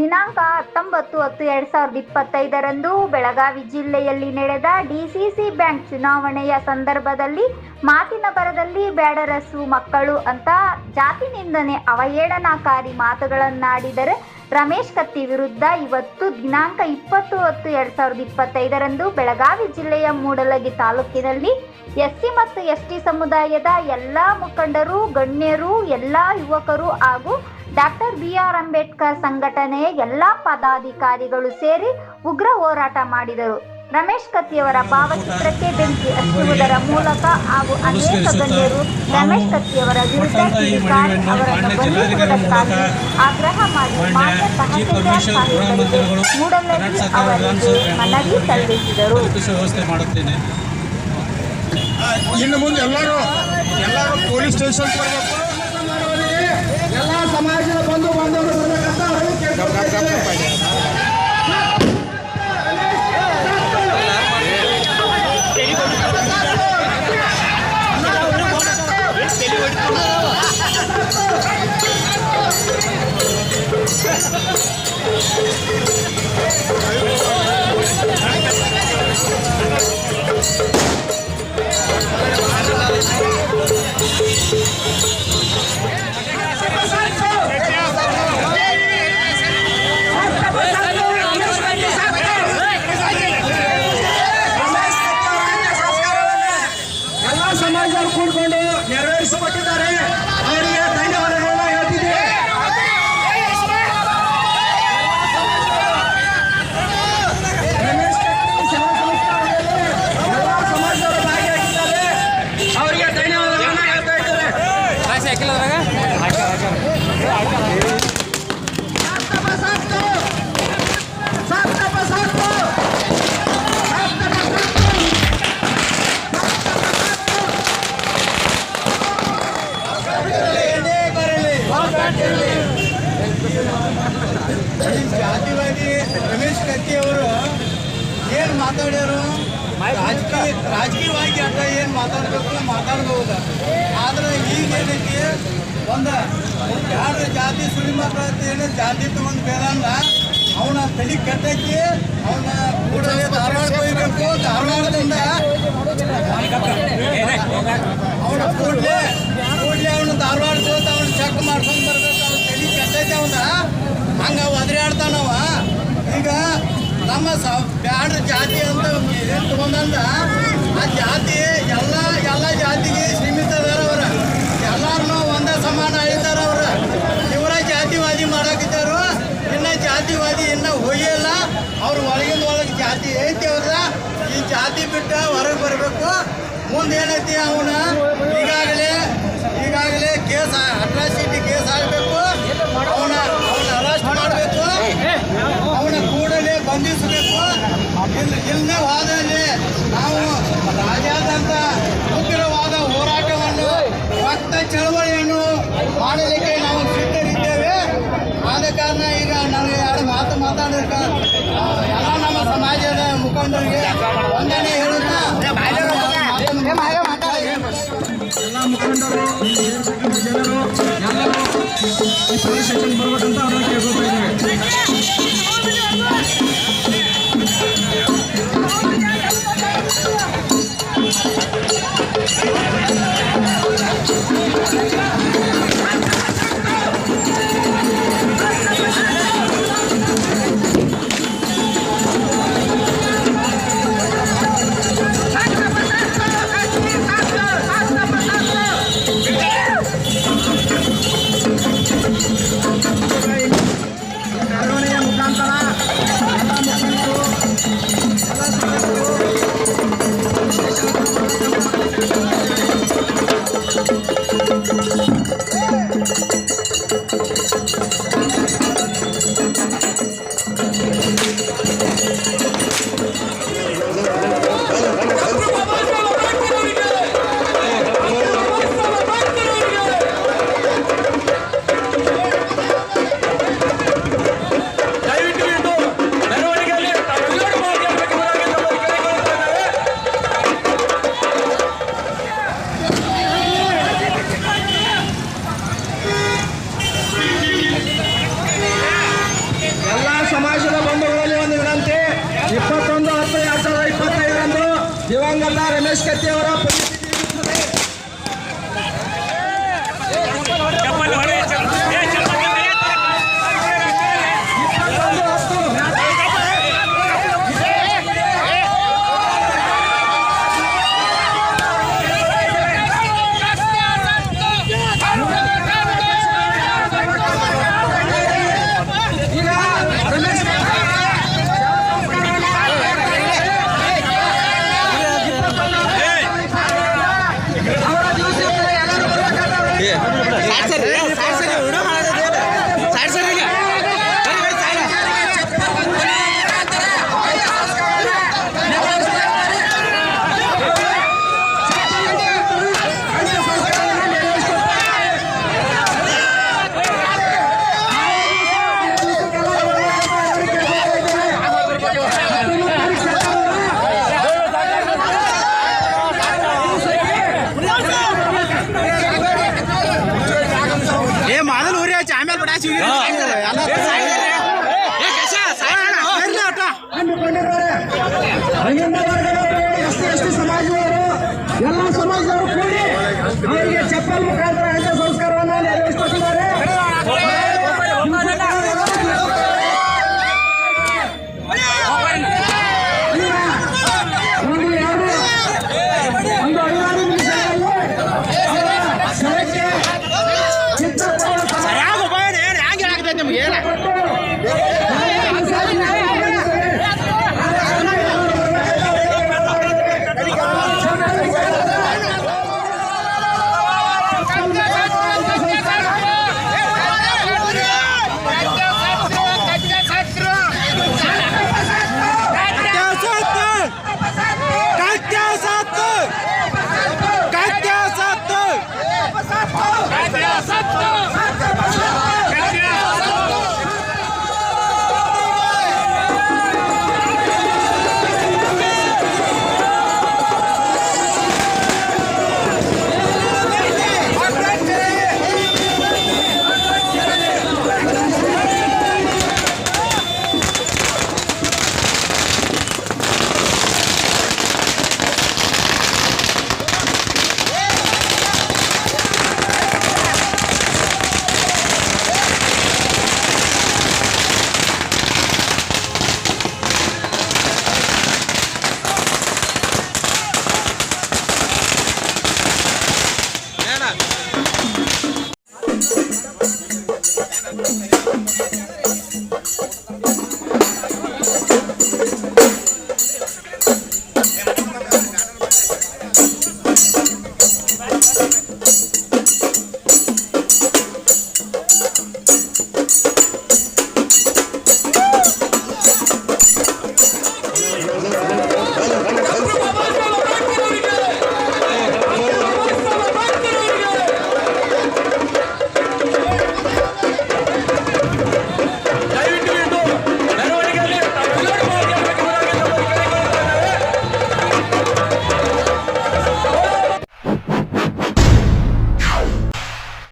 ದಿನಾಂಕ ಹತ್ತೊಂಬತ್ತು ಹತ್ತು ಎರಡ್ ಸಾವಿರದ ಇಪ್ಪತ್ತೈದರಂದು ಬೆಳಗಾವಿ ಜಿಲ್ಲೆಯಲ್ಲಿ ನಡೆದ ಡಿಸಿಸಿ ಬ್ಯಾಂಕ್ ಚುನಾವಣೆಯ ಸಂದರ್ಭದಲ್ಲಿ ಮಾತಿನ ಬರದಲ್ಲಿ ಬ್ಯಾಡರಸು ಮಕ್ಕಳು ಅಂತ ಜಾತಿ ನಿಂದನೆ ಅವಹೇಳನಕಾರಿ ಮಾತುಗಳನ್ನಾಡಿದರೆ ರಮೇಶ್ ಕತ್ತಿ ವಿರುದ್ಧ ಇವತ್ತು ದಿನಾಂಕ ಇಪ್ಪತ್ತು ಹತ್ತು ಎರಡ್ ಸಾವಿರದ ಇಪ್ಪತ್ತೈದರಂದು ಬೆಳಗಾವಿ ಜಿಲ್ಲೆಯ ಮೂಡಲಗಿ ತಾಲೂಕಿನಲ್ಲಿ ಎಸ್ಸಿ ಮತ್ತು ಎಸ್ಟಿ ಸಮುದಾಯದ ಎಲ್ಲ ಮುಖಂಡರು, ಗಣ್ಯರು, ಎಲ್ಲ ಯುವಕರು ಹಾಗೂ ಡಾಕ್ಟರ್ ಬಿ ಆರ್ ಅಂಬೇಡ್ಕರ್ ಸಂಘಟನೆಯ ಎಲ್ಲ ಪದಾಧಿಕಾರಿಗಳು ಸೇರಿ ಉಗ್ರ ಹೋರಾಟ ಮಾಡಿದರು. ರಮೇಶ್ ಕತ್ತಿಯವರ ಭಾವಚಿತ್ರಕ್ಕೆ ಬೆಂಕಿ ಹಚ್ಚುವುದರ ಮೂಲಕ ಹಾಗೂ ಅನೇಕ ಗಣ್ಯರು ರಮೇಶ್ ಕತ್ತಿಯವರ ವಿರುದ್ಧ ಕಿಡಿಕಾರಿ ಅವರನ್ನು ಬಂಧಿಸುವುದಕ್ಕಾಗಿ ಆಗ್ರಹ ಮಾಡಿ ಮಾನ್ಯ ತಹಸೀಲ್ದಾರ್ ಸಾಹೇಬರಿಗೆ ಮೂಡಲಗಿ ಅವರಿಗೆ ಮನವಿ ಸಲ್ಲಿಸಿದರು. ಇನ್ನು ಮುಂದೆ ಎಲ್ಲರೂ ಎಲ್ಲರೂ ಪೊಲೀಸ್ ಸ್ಟೇಷನ್ ಬರಬೇಕು. ಎಲ್ಲ ಸಮಾಜದ ಬಂಧು ಬಾಂಧವರು ಅವ್ರಿಗೆ ಸಾಕ್ತಪ್ಪ ಅದ್ರಾಗ? ಜಾತಿವಾದಿ ರಮೇಶ್ ಕತ್ತಿ ಅವರು ಏನು ಮಾತಾಡ್ಯಾರು? ರಾಜಕೀಯ ರಾಜಕೀಯವಾಗಿ ಅಂತ ಏನು ಮಾತಾಡಬೇಕು ಮಾತಾಡ್ಬೋದು ಆದ್ರೆ ಈಗ ಏನೈತಿ? ಒಂದು ಯಾರು ಜಾತಿ ಸುಳಿ ಮಾತಾಡ್ತಿ ಏನು ಜಾತಿ ತಗೊಂಡು ಬೇಡಂದ ಅವನ ತಲೆ ಕಟ್ಟೈತಿ, ಅವನ ಕೂಡಲೇ ಧಾರವಾಡ ಹೋಗ್ಬೇಕು ಧಾರವಾಡದಿಂದ ಅವನ ಕೂಡಲೇ ಕೂಡಲೇ ಅವನು ಧಾರವಾಡ ಅವನು ಚೆಕ್ ಮಾಡ್ಕೊಂಡು ಬರ್ಬೇಕು, ಅವ್ನ ತಲೆ ಕಟ್ಟೈತಿ ಅವನ ಹಂಗೆ ಈಗ ನಮ್ಮ ಸ, ಬ್ಯಾಡ್ರ ಜಾತಿ ಅಂತ ತಗೊಂಡಂದ, ಆ ಜಾತಿ ಎಲ್ಲ ಎಲ್ಲ ಜಾತಿಗೆ ಸೀಮಿತ ಅದಾರ ಅವ್ರ ಎಲ್ಲಾರನ್ನೂ ಒಂದೇ ಸಮಾನ ಇದ್ದಾರ ಅವ್ರ ಇವರ ಜಾತಿವಾದಿ ಮಾಡಾಕಿದ್ದಾರು ಇನ್ನ ಜಾತಿವಾದಿ ಇನ್ನ ಹೋಗಿಲ್ಲ. ಅವ್ರ ಒಳಗಿನ ಒಳಗೆ ಜಾತಿ ಐತಿ ಅವ್ರ. ಈ ಜಾತಿ ಬಿಟ್ಟು ಹೊರಗೆ ಬರಬೇಕು. ಮುಂದೆ ಏನೈತಿ ಅವನ? ಈಗಾಗಲೇ ಈಗಾಗಲೇ ಕೇಸ್ ಅಟ್ರಾಸಿಟಿ ಕೇಸ್ ಆಗಬೇಕು ಅವನ ಅವನ ಅರೆಸ್ಟ್ ಮಾಡಬೇಕು ಅವನ ಕೂಡಲೇ ಬಂಧಿಸಬೇಕು ಇಲ್ಲ ನಾವು ರಾಜ್ಯಾದ್ಯಂತ ಉಗ್ರವಾದ ಹೋರಾಟವನ್ನು ರಕ್ತ ಚಳವಳಿಯನ್ನು ಮಾಡಲಿಕ್ಕೆ ನಾವು ಸಿದ್ಧರಿದ್ದೇವೆ. ಆದ ಕಾರಣ ಈಗ ನಾನು ಎರಡು ಮಾತು ಮಾತಾಡೋಕೆ ಎಲ್ಲ ನಮ್ಮ ಸಮಾಜದ ಮುಖಂಡರಿಗೆ ವಂದನೆ ಹೇಳುತ್ತಾ ಎಲ್ಲ ಮುಖಂಡರು ಜನರು ಎಲ್ಲರೂ ಈ ಪೊಲೀಸ್ ಸ್ಟೇಷನ್ ಬರ್ಬೇಕಂತ ಇದ್ದೇವೆ. declaren es este que te. Pues, ಹಂಗಿಂದ ವರ್ಗದವರು ಎಸ್ ಸಿ ಎಸ್ ಟಿ ಸಮಾಜದವರು, ಎಲ್ಲ ಸಮಾಜದವರು ಕೂಡಿ ಅವರಿಗೆ ಚಪ್ಪಲ್ ಮುಖಾಂತರ ಅಂತ್ಯ ಸಂಸ್ಕಾರವನ್ನು ನೆರವೇರಿಸುತ್ತಿದ್ದಾರೆ ಒಂದು